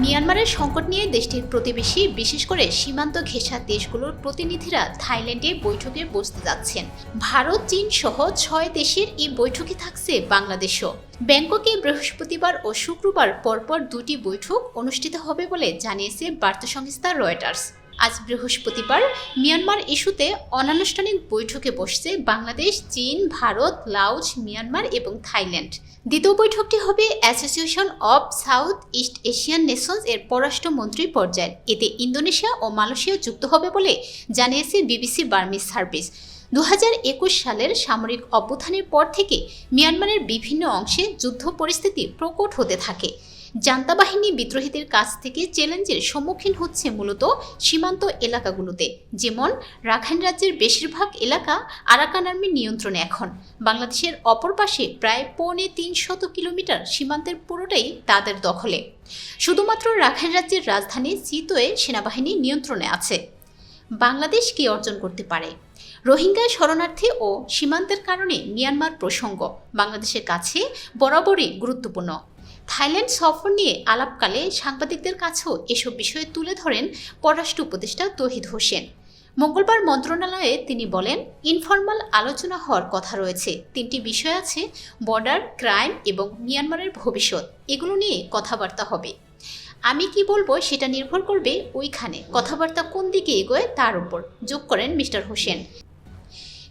মিয়ানমারের সংকট নিয়ে দেশটির প্রতিবেশী, বিশেষ করে সীমান্ত ঘেঁষা দেশগুলোর প্রতিনিধিরা থাইল্যান্ডে বৈঠকে বসতে যাচ্ছেন। ভারত, চীন সহ ছয় দেশের এই বৈঠকে থাকছে বাংলাদেশও। ব্যাংককে বৃহস্পতিবার ও শুক্রবার পরপর দুটি বৈঠক অনুষ্ঠিত হবে বলে জানিয়েছে বার্তা সংস্থা রয়টার্স। আজ বৃহস্পতিবার মিয়ানমার ইস্যুতে অনানুষ্ঠানিক বৈঠকে বসছে বাংলাদেশ, চীন, ভারত, লাওস, মিয়ানমার এবং থাইল্যান্ড। দ্বিতীয় বৈঠকটি হবে association of south east Asian nations এর পররাষ্ট্রমন্ত্রী পর্যায়ের এতে ইন্দোনেশিয়া ও মালয়েশিয়া যুক্ত হবে বলে জানিয়েছে বিবিসি বার্মিজ সার্ভিস। দু হাজার একুশ সালের সামরিক অভ্যুত্থানের পর থেকে মিয়ানমারের বিভিন্ন অংশে যুদ্ধ পরিস্থিতি প্রকট হতে থাকে। জান্তা বাহিনী বিদ্রোহীদের কাছ থেকে চ্যালেঞ্জের সম্মুখীন হচ্ছে মূলত সীমান্ত এলাকাগুলোতে। যেমন, রাখাইন রাজ্যের বেশিরভাগ এলাকা আরাকান আর্মির নিয়ন্ত্রণে এখন। বাংলাদেশের অপর পাশে প্রায় পৌনে তিনশত কিলোমিটার সীমান্তের পুরোটাই তাদের দখলে। শুধুমাত্র রাখাইন রাজ্যের রাজধানী চিতোয়ে সেনাবাহিনী নিয়ন্ত্রণে আছে। বাংলাদেশ কি অর্জন করতে পারে? রোহিঙ্গা শরণার্থী ও সীমান্তের কারণে মিয়ানমার প্রসঙ্গ। বাংলাদেশের কাছে বরাবরই গুরুত্বপূর্ণ। থাইল্যান্ড সফর নিয়ে আলাপকালে সাংবাদিকদের কাছেও এসব বিষয়ে তুলে ধরেন পররাষ্ট্র উপদেষ্টা তহিদ হোসেন। মঙ্গলবার মন্ত্রণালয়ে তিনি বলেন, ইনফরমাল আলোচনা হওয়ার কথা রয়েছে। তিনটি বিষয় আছে, বর্ডার, ক্রাইম এবং মিয়ানমারের ভবিষ্যৎ। এগুলো নিয়ে কথাবার্তা হবে। আমি কি বলব সেটা নির্ভর করবে ওইখানে। কথাবার্তা কোন দিকে এগোয় তার উপর। যোগ করেন মিস্টার হোসেন।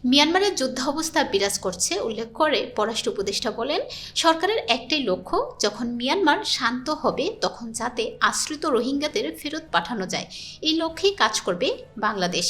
মিয়ানমারের যুদ্ধাবস্থা বিরাজ করছে, উল্লেখ করে পররাষ্ট্র উপদেষ্টা বলেন, সরকারের একটাই লক্ষ্য, যখন মিয়ানমার শান্ত হবে, তখন যাতে আশ্রিত রোহিঙ্গাদের ফেরত পাঠানো যায়। এই লক্ষ্যেই কাজ করবে বাংলাদেশ।